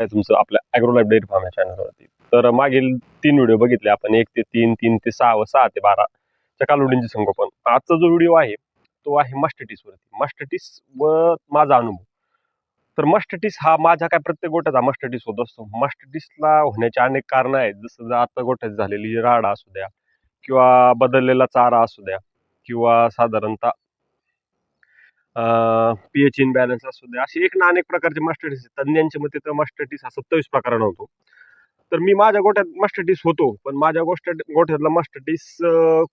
आहे तुमचं आपल्या ॲग्रोलाईफ डेअरी फार्म या चॅनलवरती तर मागील तीन व्हिडिओ बघितले आपण. एक ते तीन तीन ते सहा व सहा ते बारा च्या कालवडींचे संगोपन. आजचा जो व्हिडिओ आहे तो आहे मस्टटीसवरती मस्टटीस व माझा अनुभव. तर मस्टटीस हा माझ्या काय प्रत्येक गोट्याचा मस्टटीस होत असतो. मस्टटीसला होण्याचे अनेक कारणं आहेत. जसं जर आता गोठ्यात झालेली राडा असू द्या किंवा बदललेला चारा असू द्या किंवा साधारणतः पी एच इनबॅलन्स असू द्या असे एक ना अनेक प्रकारचे मास्टर्टीस तज्ञांच्या मते तर मास्टर्टीस हा सत्तावीस प्रकारानं होतो. तर मी माझ्या गोठ्यात मास्टर्टीस होतो पण माझ्या गोष्ट गोठ्यातला मास्टर्टीस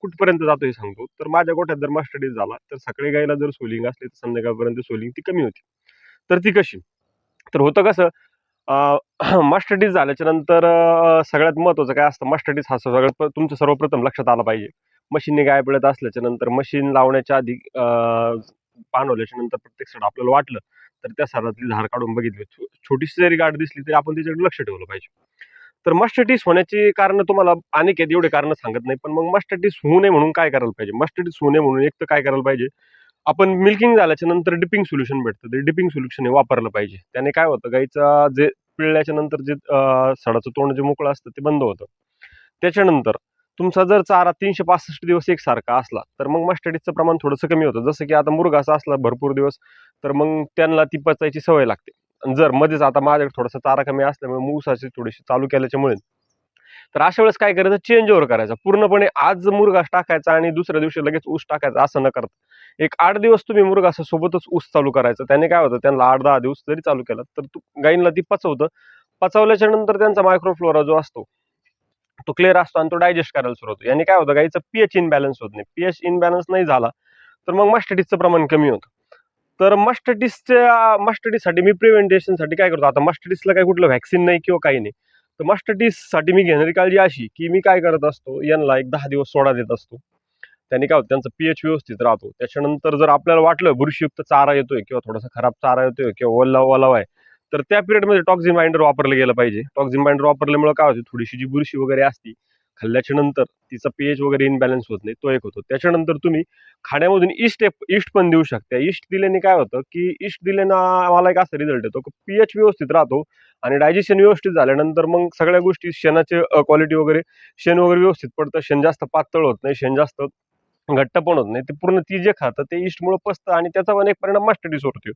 कुठपर्यंत जातो हे सांगतो. तर माझ्या गोठ्यात जर मास्टर्टीस झाला तर सकाळी गायला जर सोलिंग असली तर संध्याकाळपर्यंत सोलिंग ती कमी होती. तर ती कशी? तर होतं कसं मास्टर्टीस झाल्याच्यानंतर सगळ्यात महत्त्वाचं काय असतं? मास्टर्टीस हा सगळ्यात प- तुमचं सर्वप्रथम लक्षात आलं पाहिजे. मशीनने गाय पडत असल्याच्या नंतर मशीन लावण्याच्या आधी अं, पाणवल्याच्या नंतर प्रत्येक सण आपल्याला वाटलं तर त्या सरातली धार काढून बघितली. छोटीशी जरी गाठ दिसली तरी आपण त्याच्याकडे लक्ष ठेवलं पाहिजे. तर मस्टटीस होण्याची कारण तुम्हाला अनेक आहेत एवढे कारण सांगत नाही पण मग मस्टटीस होऊ नये म्हणून काय करायला पाहिजे? मस्टटीस होऊ नये म्हणून एक तर काय करायला पाहिजे? आपण मिल्किंग झाल्याच्यानंतर डिपिंग सोल्युशन भेटतं ते डिपिंग सोल्युशन हे वापरलं पाहिजे. त्याने काय होतं गाईचा जे पिळल्याच्या नंतर जे सडाचं तोंड जे मोकळं असतं ते बंद होतं. त्याच्यानंतर तुमचा जर चारा तीनशे पासष्ट दिवस एकसारखा असला तर मग मस्टडीजचं प्रमाण थोडंसं कमी होतं. जसं की आता मुरघाचा असला भरपूर दिवस तर मग त्यांना ती पचायची सवय लागते. आणि जर मध्येच आता माझ्याकडे थोडासा चारा कमी असल्यामुळे मुसाची थोडीशी चालू केल्याच्यामुळे तर अशा वेळेस काय करायचं? चेंज ओव्हर करायचा. पूर्णपणे आज मुरगास टाकायचा आणि दुसऱ्या दिवशी लगेच ऊस टाकायचा असं न करता. एक आठ दिवस तुम्ही मुरगासा सोबतच ऊस चालू करायचं. त्याने काय होतं? त्यांना आठ दहा दिवस जरी चालू केला तर तू गाईंना ती पचवतं. पचवल्याच्या नंतर त्यांचा मायक्रोफ्लोरा जो असतो तो क्लिअर असतो आणि तो डायजेस्ट करायला सुरू होतो. याने काय होतं गाईचं पीएच इनबॅलन्स होत नाही. पीएच इनबॅलन्स नाही झाला तर मग मस्टडीजचं प्रमाण कमी होतं. तर मस्टडीजच्या मस्टडीजसाठी मी प्रिव्हेंटेशनसाठी काय करतो आता मस्टडीजला काही कुठलं व्हॅक्सिन नाही किंवा काही नाही. तर मस्टडीजसाठी मी घेणारी काळजी अशी की मी काय करत असतो यांना एक दहा दिवस सोडा देत असतो. त्यांनी काय होतं त्यांचं पीएच व्यवस्थित राहतो. त्याच्यानंतर जर आपल्याला वाटलं बुरशीयुक्त चारा येतोय किंवा थोडासा खराब चारा येतोय किंवा ओला ओलावा आहे तर त्या पिरियडमध्ये टॉक्झिन बाइंडर वापरलं गेलं पाहिजे. टॉक्झिन बाइंडर वापरल्यामुळे काय होतं? थोडीशी जी बुरशी वगैरे असती खाल्ल्याच्या नंतर तिचा पीएच वगैरे इनबॅलन्स होत नाही तो एक होतो. त्याच्यानंतर तुम्ही खाण्यामधून इस्ट इस्ट पण देऊ शकता. इस्ट दिल्याने काय होतं की इस्ट दिल्यानं मला एक असा रिझल्ट येतो की पीएच व्यवस्थित राहतो आणि डायजेशन व्यवस्थित झाल्यानंतर मग सगळ्या गोष्टी शेणाचे क्वालिटी वगैरे शेण वगैरे व्यवस्थित पडतं. शेण जास्त पातळ होत नाही शेण जास्त घट्ट पण होत नाही. ते पूर्ण ती जे खातं ते इस्टमुळे पसतं आणि त्याचा पण एक परिणाम मास्टडीस होतो.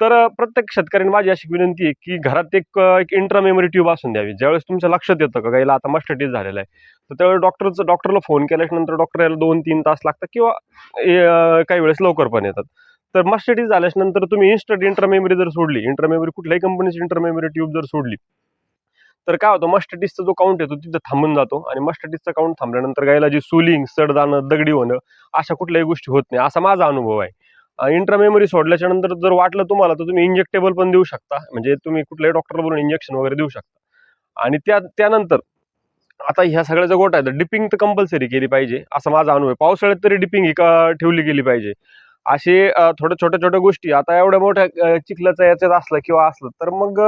तर प्रत्येक शेतकऱ्यांनी माझी अशी विनंती आहे की घरात एक एक इंट्रा मेमरी ट्यूब असून द्यावी. ज्यावेळेस तुमच्या लक्षात येतं का गाईला आता मास्टडीस झालेला आहे तर त्यावेळेस डॉक्टरचं डॉक्टरला फोन केल्यानंतर डॉक्टर याला दोन तीन तास लागतात किंवा काही वेळेस लवकर पण येतात. तर मास्टडीस झाल्याच्यानंतर तुम्ही इन्स्टंट इंट्रा मेमरी जर सोडली इंट्रा मेमरी कुठल्याही कंपनीची इंट्रा मेमरी ट्यूब जर सोडली तर काय होतं मस्टडीसचा जो काउंट येतो तिथं थांबून जातो आणि मस्टडीसचा काउंट थांबल्यानंतर गायला जी सुलिंग सड जाणं दगडी होणं अशा कुठल्याही गोष्टी होत नाही. असा माझा अनुभव आहे. इंट्रा मेमरी सोडल्याच्या नंतर जर वाटलं तुम्हाला तर तुम्ही इंजेक्टेबल पण देऊ शकता. म्हणजे तुम्ही कुठल्याही डॉक्टर बोलून इंजेक्शन वगैरे देऊ शकता. आणि त्या त्यानंतर आता ह्या सगळ्या ज्या आहे आहेत डिपिंग तर कंपल्सरी केली पाहिजे. असा माझा अनुभव आहे. पावसाळ्यात तरी डिपिंग ही ठेवली गेली पाहिजे. असे थोड्या छोट्या छोट्या गोष्टी. आता एवढ्या मोठ्या अं, याच्यात असलं किंवा असलं तर मग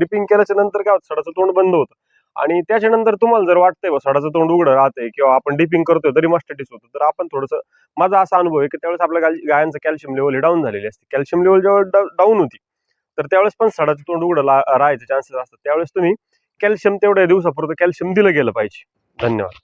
डिपिंग केल्याच्यानंतर काय होतं? सडाचं तोंड बंद होतं. आणि त्याच्यानंतर तुम्हाला जर वाटतंय बा सडाचं तोंड उघडं राहतंय किंवा आपण डिपिंग करतोय तरी मस्टडीस होतो तर आपण थोडंसं माझा असा अनुभव आहे की त्यावेळेस आपल्या गायांचं कॅल्शियम लेवल हे डाऊन झालेली असते. कॅल्शियम लेवल जेव्हा डाऊन होती तर त्यावेळेस पण सडाचं तोंड उघडं ला- राहायचे चान्सेस असतात. त्यावेळेस तुम्ही कॅल्शियम तेवढ्या दिवसापुरतं कॅल्शियम दिलं गेलं पाहिजे. धन्यवाद.